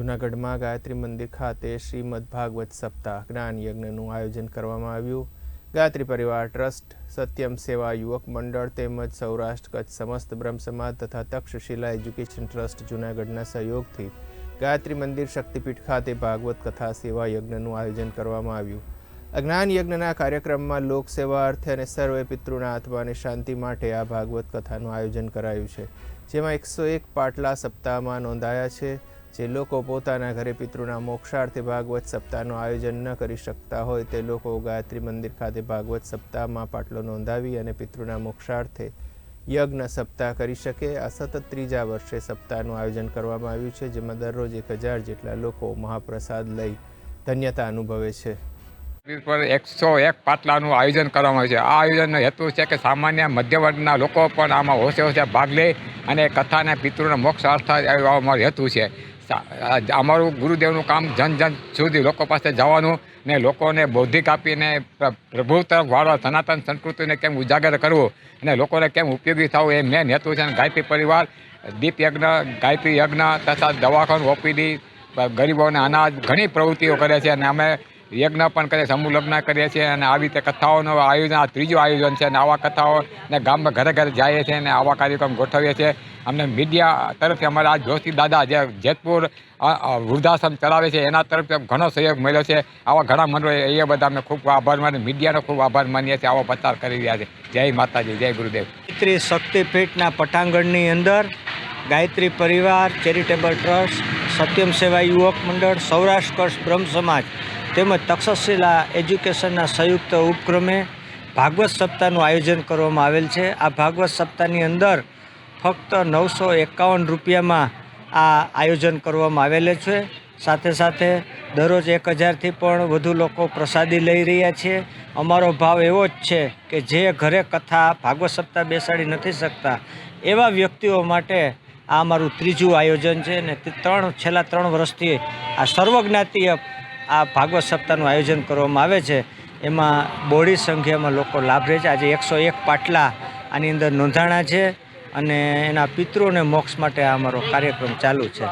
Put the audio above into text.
જૂનાગઢમાં ગાયત્રી મંદિર ખાતે શ્રીમદ ભાગવત સપ્તાહ જ્ઞાન યજ્ઞનું આયોજન કરવામાં આવ્યું. ગાયત્રી પરિવાર ટ્રસ્ટ, સત્યમ સેવા યુવક મંડળ તેમજ સૌરાષ્ટ્ર કચ્છ સમસ્ત બ્રહ્મ સમાજ તથા તક્ષશિલા એજ્યુકેશન ટ્રસ્ટ જૂનાગઢના સહયોગથી ગાયત્રી મંદિર શક્તિપીઠ ખાતે ભાગવત કથા સેવા યજ્ઞનું આયોજન કરવામાં આવ્યું. અજ્ઞાન યજ્ઞના કાર્યક્રમમાં લોકસેવા અર્થે અને સર્વે પિતૃના આત્માની શાંતિ માટે આ ભાગવત કથાનું આયોજન કરાયું છે, જેમાં એકસો એક પાટલા સપ્તાહમાં નોંધાયા છે. જે લોકો પોતાના ઘરે પિતૃના મોક્ષાર્થે ભાગવત સપ્તાહનું આયોજન ન કરી શકતા હોય તે લોકો ગાયત્રી મંદિર ખાતે ભાગવત સપ્તાહમાં પાટલો નોંધાવી અને પિતૃના મોક્ષાર્થે યજ્ઞ સપ્તાહ કરી શકે. આ સતત ત્રીજા વર્ષે સપ્તાહનું આયોજન કરવામાં આવ્યું છે, જેમાં દરરોજ એક હજાર જેટલા લોકો મહાપ્રસાદ લઈ ધન્યતા અનુભવે છે. પર એકસો એક પાટલાનું આયોજન કરવામાં આવ્યું છે. આ આયોજનનો હેતુ છે કે સામાન્ય મધ્ય વર્ગના લોકો પણ આમાં હોશે હોશે ભાગ લે અને કથાને પિતૃના મોક્ષ અર્થ અમારો હેતુ છે. અમારું ગુરુદેવનું કામ જન જન સુધી લોકો પાસે જવાનું ને લોકોને બૌદ્ધિક આપીને પ્રભુ તરફ વાળો સનાતન સંસ્કૃતિને કેમ ઉજાગર કરવું અને લોકોને કેમ ઉપયોગી થવું એ મેન હેતુ છે અને ગાયત્રી પરિવાર, દીપ યજ્ઞ, ગાયત્રી યજ્ઞ તથા દવાખાનું, ઓપીડી, ગરીબોને અનાજ, ઘણી પ્રવૃત્તિઓ કરે છે અને અમે યજ્ઞ પણ કરે સમૂહ લગ્ન કરીએ છીએ અને આવી રીતે કથાઓનું આયોજન, આ ત્રીજું આયોજન છે અને આવા કથાઓ ને ગામમાં ઘરે ઘરે જઈએ છીએ અને આવા કાર્યક્રમ ગોઠવીએ છીએ અમને મીડિયા તરફથી અમારા આ જોશી દાદા જે જેતપુર વૃદ્ધાશ્રમ ચલાવે છે, એના તરફથી ઘણો સહયોગ મળ્યો છે. આવા ઘણા મંડળો એ બધા અમે ખૂબ આભાર માની, મીડિયાનો ખૂબ આભાર માનીએ છીએ, આવો પ્રચાર કરી રહ્યા છે. જય માતાજી, જય ગુરુદેવ. ગાયત્રી શક્તિપીઠના પટાંગણની અંદર ગાયત્રી પરિવાર ચેરિટેબલ ટ્રસ્ટ, સત્યમ સેવા યુવક મંડળ, સૌરાષ્ટ્ર બ્રહ્મ સમાજ તેમજ તક્ષશિલા એજ્યુકેશનના સંયુક્ત ઉપક્રમે ભાગવત સપ્તાહનું આયોજન કરવામાં આવેલ છે. આ ભાગવત સપ્તાહની અંદર ફક્ત નવસો એકાવન રૂપિયામાં આ આયોજન કરવામાં આવેલું છે. સાથે સાથે દરરોજ એક હજારથી પણ વધુ લોકો પ્રસાદી લઈ રહ્યા છે. અમારો ભાવ એવો જ છે કે જે ઘરે કથા, ભાગવત સપ્તાહ બેસાડી નથી શકતા. એવા વ્યક્તિઓ માટે આ અમારું ત્રીજું આયોજન છે ને તે ત્રણ, છેલ્લા ત્રણ વર્ષથી આ સર્વજ્ઞાતીય આ ભાગવત સપ્તાહનું આયોજન કરવામાં આવે છે. એમાં બોડી સંખ્યામાં લોકો લાભ રહે છે. આજે એકસો એક પાટલા આની અંદર નોંધાણા છે અને એના પિતૃને મોક્ષ માટે આ અમારો કાર્યક્રમ ચાલુ છે.